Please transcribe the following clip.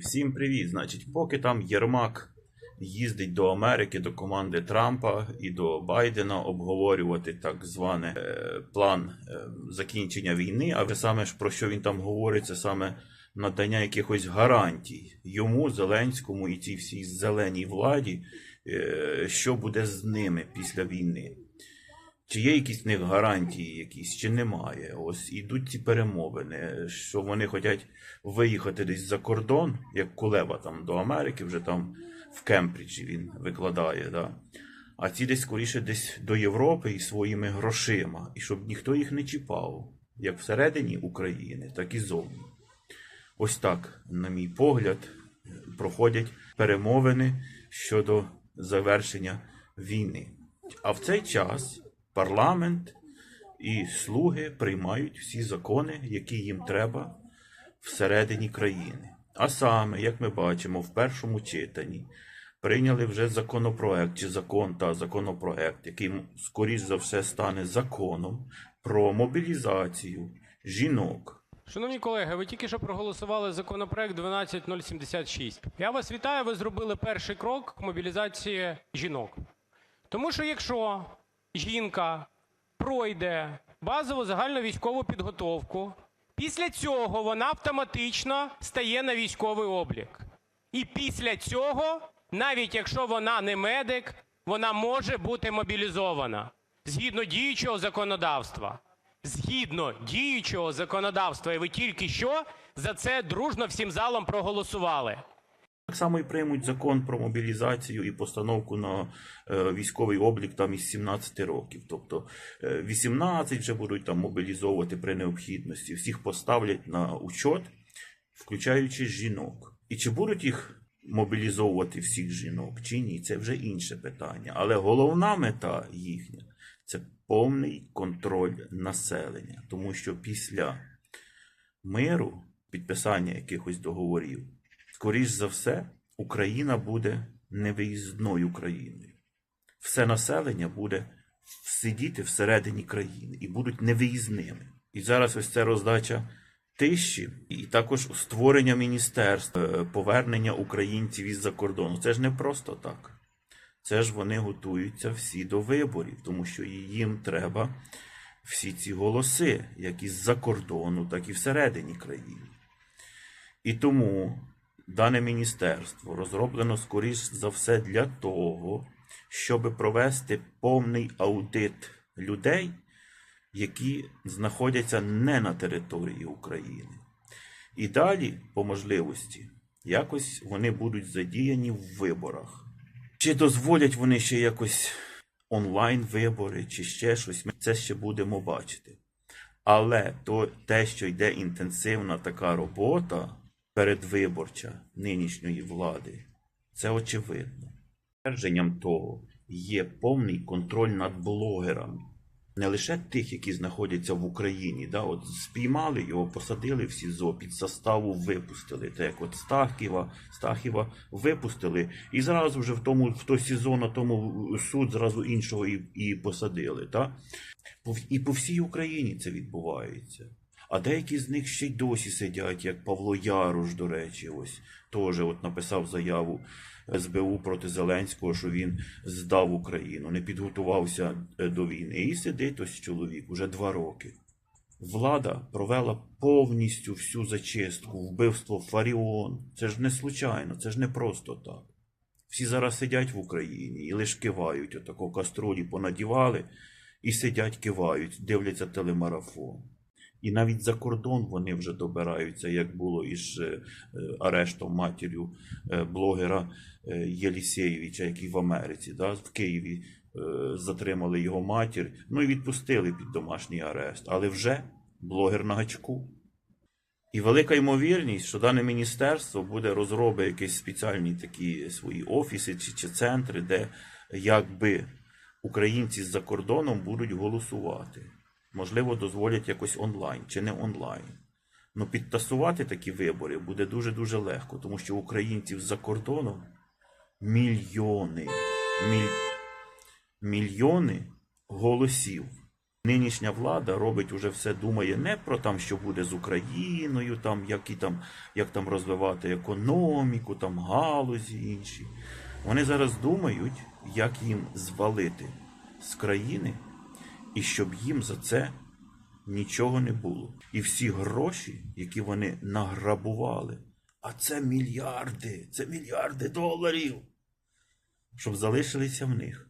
Всім привіт! Значить, поки там Єрмак їздить до Америки, до команди Трампа і до Байдена обговорювати так званий е, план е, закінчення війни. А ви саме ж про що він там говорить, це саме надання якихось гарантій йому, Зеленському і цій всій зеленій владі, е, що буде з ними після війни. Чи є якісь в них гарантії, якісь, чи немає? Ось ідуть ці перемовини, що вони хочуть виїхати десь за кордон, як Кулеба там до Америки, вже там в Кембриджі він викладає. Да? А ці десь скоріше десь до Європи і своїми грошима, і щоб ніхто їх не чіпав, як всередині України, так і зовні. Ось так, на мій погляд, проходять перемовини щодо завершення війни. А в цей час парламент і слуги приймають всі закони, які їм треба всередині країни. А саме, як ми бачимо, в першому читанні прийняли вже законопроект чи закон та законопроект, який скоріш за все стане законом про мобілізацію жінок. Шановні колеги, ви тільки що проголосували законопроект 12076. Я вас вітаю. Ви зробили перший крок к мобілізації жінок. Тому що якщо жінка пройде базову загальну військову підготовку, після цього вона автоматично стає на військовий облік. І після цього, навіть якщо вона не медик, вона може бути мобілізована згідно діючого законодавства. Згідно діючого законодавства, і ви тільки що за це дружно всім залом проголосували. Так само і приймуть закон про мобілізацію і постановку на е, військовий облік там із 17 років. Тобто е, 18 вже будуть там мобілізовувати при необхідності. Всіх поставлять на учет, включаючи жінок. І чи будуть їх мобілізовувати всіх жінок, чи ні, це вже інше питання. Але головна мета їхня це повний контроль населення, тому що після миру, підписання якихось договорів, скоріш за все, Україна буде невиїзною країною. Все населення буде сидіти всередині країни і будуть невиїзними. І зараз ось ця роздача тиші, і також створення міністерств, е, повернення українців із-за кордону. Це ж не просто так. Це ж вони готуються всі до виборів, тому що їм треба всі ці голоси, як із-за кордону, так і всередині країни. І тому дане міністерство розроблено скоріш за все для того, щоб провести повний аудит людей, які знаходяться не на території України. І далі, по можливості, якось вони будуть задіяні в виборах. Чи дозволять вони ще якось онлайн вибори, чи ще щось, ми це ще будемо бачити. Але то, те, що йде інтенсивна така робота передвиборча нинішньої влади, це очевидно. Твердженням того є повний контроль над блогерами. Не лише тих, які знаходяться в Україні, да, от спіймали його, посадили в СІЗО, під заставу випустили. Так як от Стахіва, Стахіва випустили, і зразу вже в тому в то СІЗО на тому суд зразу іншого і, і посадили. Да? І по всій Україні це відбувається. А деякі з них ще й досі сидять, як Павло Яруш, до речі, ось теж от написав заяву СБУ проти Зеленського, що він здав Україну, не підготувався е, до війни. І сидить ось чоловік уже два роки. Влада провела повністю всю зачистку, вбивство Фаріон. Це ж не случайно, це ж не просто так. Всі зараз сидять в Україні і лиш кивають, отако каструлі понадівали і сидять, кивають, дивляться телемарафон. І навіть за кордон вони вже добираються, як було із е, арештом матір'ю е, блогера е, Єлісєєвича, який в Америці, да, в Києві затримали його матір, ну і відпустили під домашній арешт. Але вже блогер на гачку. І велика ймовірність, що дане міністерство буде розробити якісь спеціальні такі свої офіси чи, чи центри, де якби українці з-за кордоном будуть голосувати. Можливо, дозволять якось онлайн чи не онлайн. Ну, підтасувати такі вибори буде дуже-дуже легко, тому що українців за кордоном мільйони, міль... мільйони голосів. Нинішня влада робить уже все, думає не про там, що буде з Україною, там, які там, як там розвивати економіку, там галузі інші. Вони зараз думають, як їм звалити з країни, і щоб їм за це нічого не було. І всі гроші, які вони награбували, а це мільярди, це мільярди доларів, щоб залишилися в них.